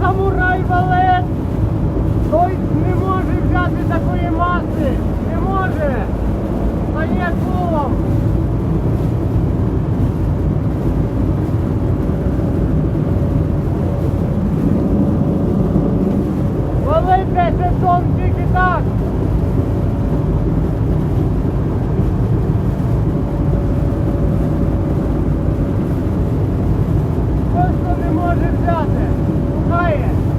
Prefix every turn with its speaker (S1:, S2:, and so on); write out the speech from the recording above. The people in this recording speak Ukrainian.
S1: самурай валет, той не може взяти такої маси, не може, стає колом. Валить 10 тонн тільки так. Просто не може взяти. Teilen.